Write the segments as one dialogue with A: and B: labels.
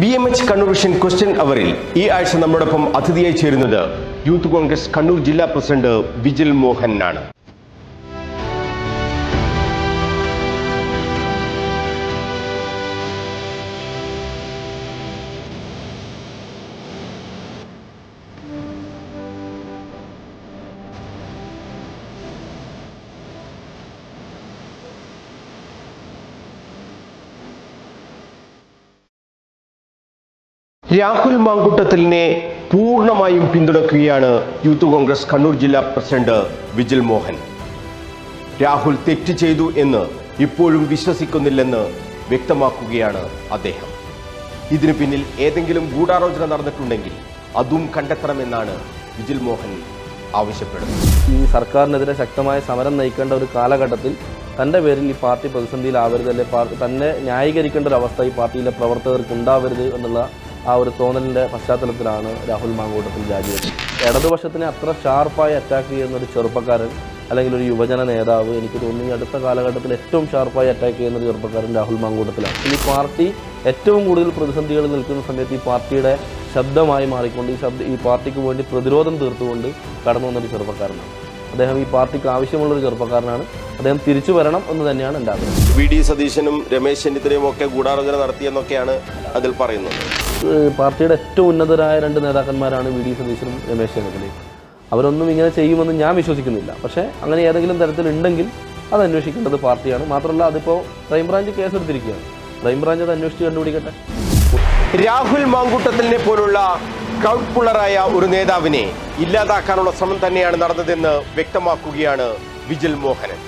A: B M H Kannur vision question അവറിൽ ഈ ആഴ്ച നമ്മോടൊപ്പം അതിഥിയായി ചേരുന്നത് യൂത്ത് കോൺഗ്രസ് കണ്ണൂർ ജില്ലാ പ്രസിഡന്റ് വിജിൽ മോഹൻ ആണ് രാഹുൽ മാങ്കുട്ടത്തിലിനെ പൂർണമായും പിന്തുണക്കുകയാണ് യൂത്ത് കോൺഗ്രസ് കണ്ണൂർ ജില്ലാ പ്രസിഡന്റ് വിജിൽ മോഹൻ. രാഹുൽ തെറ്റ് ചെയ്തു എന്ന് ഇപ്പോഴും വിശ്വസിക്കുന്നില്ലെന്ന് വ്യക്തമാക്കുകയാണ് അദ്ദേഹം. ഇതിനു പിന്നിൽ ഏതെങ്കിലും ഗൂഢാലോചന നടന്നിട്ടുണ്ടെങ്കിൽ അതും കണ്ടെത്തണമെന്നാണ് വിജിൽ മോഹൻ ആവശ്യപ്പെടുന്നത്.
B: ഈ സർക്കാരിനെതിരെ ശക്തമായ സമരം നയിക്കേണ്ട ഒരു കാലഘട്ടത്തിൽ തന്റെ പേരിൽ ഈ പാർട്ടി പ്രതിസന്ധിയിലാവരുത് അല്ലെ പാർട്ടി തന്നെ ന്യായീകരിക്കേണ്ട ഒരു അവസ്ഥ ഈ പാർട്ടിയിലെ പ്രവർത്തകർക്ക് ഉണ്ടാവരുത് എന്നുള്ള ആ ഒരു തോന്നലിന്റെ പശ്ചാത്തലത്തിലാണ് രാഹുൽ മാങ്കൂട്ടത്തിൽ രാജിവെച്ചത് ഇടതുപക്ഷത്തിനെ അത്ര ഷാർപ്പായി അറ്റാക്ക് ചെയ്യുന്ന ഒരു ചെറുപ്പക്കാരൻ അല്ലെങ്കിൽ ഒരു യുവജന നേതാവ് എനിക്ക് തോന്നുന്നു അടുത്ത കാലഘട്ടത്തിൽ ഏറ്റവും ഷാർപ്പായി അറ്റാക്ക് ചെയ്യുന്ന ഒരു ചെറുപ്പക്കാരൻ രാഹുൽ മാങ്കൂട്ടത്തിലാണ്. ഈ പാർട്ടി ഏറ്റവും കൂടുതൽ പ്രതിസന്ധികൾ നിൽക്കുന്ന സമയത്ത് ഈ പാർട്ടിയുടെ ശബ്ദമായി മാറിക്കൊണ്ട് ഈ ശബ്ദ ഈ പാർട്ടിക്ക് വേണ്ടി പ്രതിരോധം തീർത്തുകൊണ്ട് കടന്നു വന്നൊരു ചെറുപ്പക്കാരനാണ്. അദ്ദേഹം ഈ പാർട്ടിക്ക് ആവശ്യമുള്ള ഒരു ചെറുപ്പക്കാരനാണ്. അദ്ദേഹം തിരിച്ചു വരണം എന്ന് തന്നെയാണ് എന്റെ ആഗ്രഹം.
A: വി. ഡി. സതീശനും രമേശ് ചെന്നിത്തലയും ഒക്കെ ഗൂഢാലോചന നടത്തിയെന്നൊക്കെയാണ് അതിൽ പറയുന്നത്.
B: പാർട്ടിയുടെ ഏറ്റവും ഉന്നതരായ രണ്ട് നേതാക്കന്മാരാണ് വി ഡി സതീശനും രമേശ് ചെന്നിത്തലയും. അവരൊന്നും ഇങ്ങനെ ചെയ്യുമെന്ന് ഞാൻ വിശ്വസിക്കുന്നില്ല. പക്ഷേ അങ്ങനെ ഏതെങ്കിലും തരത്തിലുണ്ടെങ്കിൽ അത് അന്വേഷിക്കേണ്ടത് പാർട്ടിയാണ്. മാത്രമല്ല അതിപ്പോൾ ക്രൈംബ്രാഞ്ച് കേസെടുത്തിരിക്കുകയാണ്. ക്രൈംബ്രാഞ്ച് അത് അന്വേഷിച്ച് കണ്ടുപിടിക്കട്ടെ.
A: രാഹുൽ മാങ്കൂട്ടത്തിലിനെ പോലുള്ള ക്രൗഡ് പുള്ളറായ ഒരു നേതാവിനെ ഇല്ലാതാക്കാനുള്ള ശ്രമം തന്നെയാണ് നടന്നതെന്ന് വ്യക്തമാക്കുകയാണ് വിജിൽ മോഹനൻ.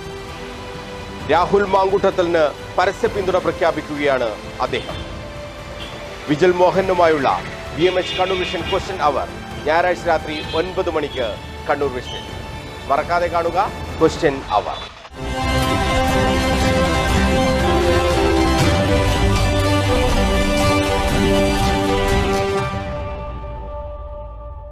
A: രാഹുൽ മാങ്കൂട്ടത്തലിന് പരസ്യ പിന്തുണ പ്രഖ്യാപിക്കുകയാണ് അദ്ദേഹം. Vijil മോഹനുമായുള്ള B M H Kannur vision question hour ഞായറാഴ്ച രാത്രി ഒൻപത് മണിക്ക് കണ്ണൂർ വിഷൻ മറക്കാതെ കാണുക ക്വസ്റ്റ്യൻ അവർ